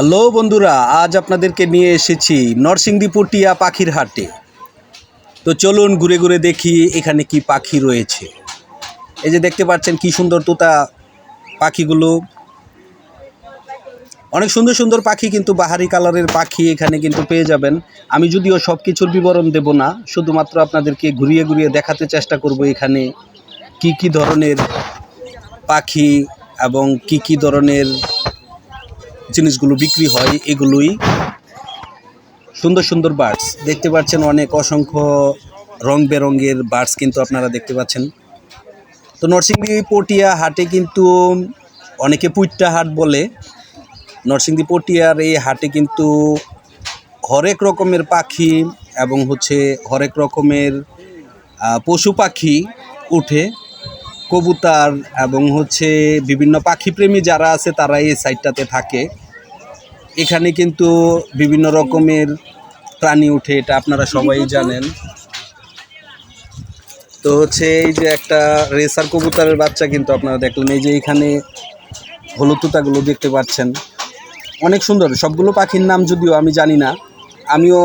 Hello বন্ধুরা, আজ আপনাদেরকে নিয়ে এসেছি নরসিংদী পটিয়া পাখির হাটে। তো চলুন ঘুরে ঘুরে দেখি এখানে কি পাখি রয়েছে। এই যে দেখতে পাচ্ছেন কি সুন্দর তোতা পাখিগুলো। অনেক সুন্দর সুন্দর পাখি কিন্তু বাহারি কালারের পাখি এখানে কিন্তু পেয়ে যাবেন। আমি যদিও সব কিছুর বিবরণ দেব না, শুধুমাত্র আপনাদেরকে ঘুরিয়ে ঘুরিয়ে দেখাতে চেষ্টা করব এখানে কি কি ধরনের পাখি এবং কি কি ধরনের জিনিসগুলো বিক্রি হয়, এগুলোই সুন্দর সুন্দর বার্ডস দেখতে পাচ্ছেন অনেক অসংখ্য রং বেরঙের বার্ডস কিন্তু আপনারা দেখতে পাচ্ছেন। তো নরসিংদী পটিয়া হাটে কিন্তু অনেকে পুইট্টা হাট বলে। নরসিংদী পটিয়ার এই হাটে কিন্তু হরেক রকমের পাখি এবং হচ্ছে হরেক রকমের পশু পাখি উঠে। কবুতর এবং হচ্ছে বিভিন্ন পাখিপ্রেমী যারা আছে তারা এই সাইডটাতে থাকে। এখানে কিন্তু বিভিন্ন রকমের প্রাণী উঠে, এটা আপনারা সবাই জানেন। তো হচ্ছে এই যে একটা রেসার কবুতরের বাচ্চা কিন্তু আপনারা দেখলেন, এই যে এখানে হলুদ তুতাগুলো দেখতে পাচ্ছেন। অনেক সুন্দর, সবগুলো পাখির নাম যদিও আমি জানি না। আমিও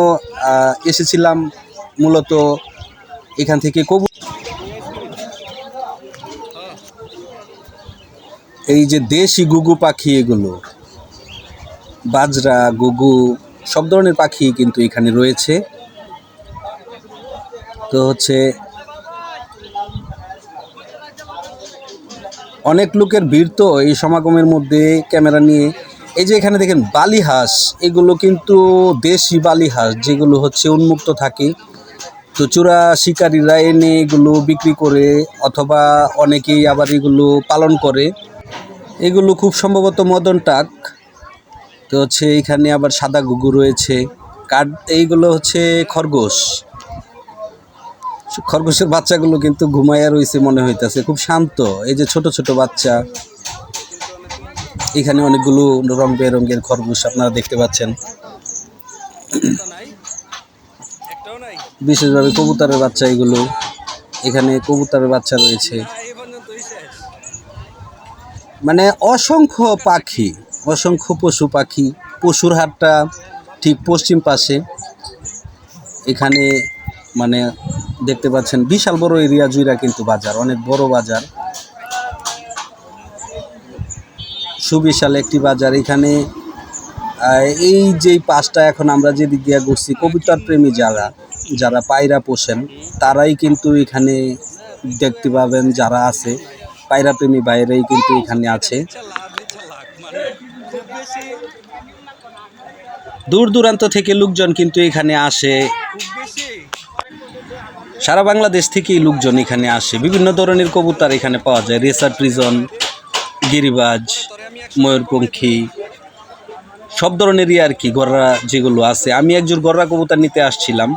এসেছিলাম মূলত এখান থেকে কবু এই যে দেশি গুগু পাখি এগুলো, বাজরা, গুগু, সব ধরনের পাখি কিন্তু এখানে রয়েছে। তো হচ্ছে, অনেক লোকের ভিড় তো এই সমাগমের মধ্যে ক্যামেরা নিয়ে। এই যে এখানে দেখেন বালি হাঁস এগুলো কিন্তু দেশি বালি হাঁস যেগুলো হচ্ছে উন্মুক্ত থাকে। তো চূড়া শিকারীরা এনে এগুলো বিক্রি করে, অথবা অনেকেই আবার এগুলো পালন করে। এগুলো খুব সম্ভবত মদন টাক। তো হচ্ছে এখানে আবার সাদা গুগু রয়েছে। কাঠ এইগুলো হচ্ছে খরগোশ। খরগোশের বাচ্চাগুলো কিন্তু ঘুমাইয়া রয়েছে মনে হইতাছে, খুব শান্ত। এই যে ছোট ছোট বাচ্চা। এখানে অনেকগুলো রং বেরঙের খরগোশ আপনারা দেখতে পাচ্ছেন। বিশেষভাবে কবুতরের বাচ্চা এগুলো। এখানে কবুতরের বাচ্চা রয়েছে। মানে অসংখ্য পাখি, অসংখ্য পশু পাখি, পশুর হাটটা ঠিক পশ্চিম পাশে। এখানে মানে দেখতে পাচ্ছেন বিশাল বড় এরিয়া জুইরা কিন্তু বাজার, অনেক বড় বাজার। সুবিশাল একটি বাজার এখানে। এই যে পাঁচটা এখন আমরা যে দিক দিয়ে ঘুরছি, কবিতার প্রেমী যারা যারা পায়রা পোষেন, তারাই কিন্তু এখানে দেখতে পাবেন যারা আছে। পায়রা প্রেমী বাইরেই কিন্তু এখানে আছে। দূর দূরান্ত থেকে লোকজন কিন্তু এখানে আসে। সারা বাংলাদেশ থেকেই লোকজন এখানে আসে। বিভিন্ন ধরনের কবুতর এখানে পাওয়া যায়। রেসার প্রিজন, গিরিবাজ, ময়ূরপঙ্খী, সব ধরনেরই আর কি গররা যেগুলো আছে। আমি একজন গররা কবুতর নিতে আসছিলাম।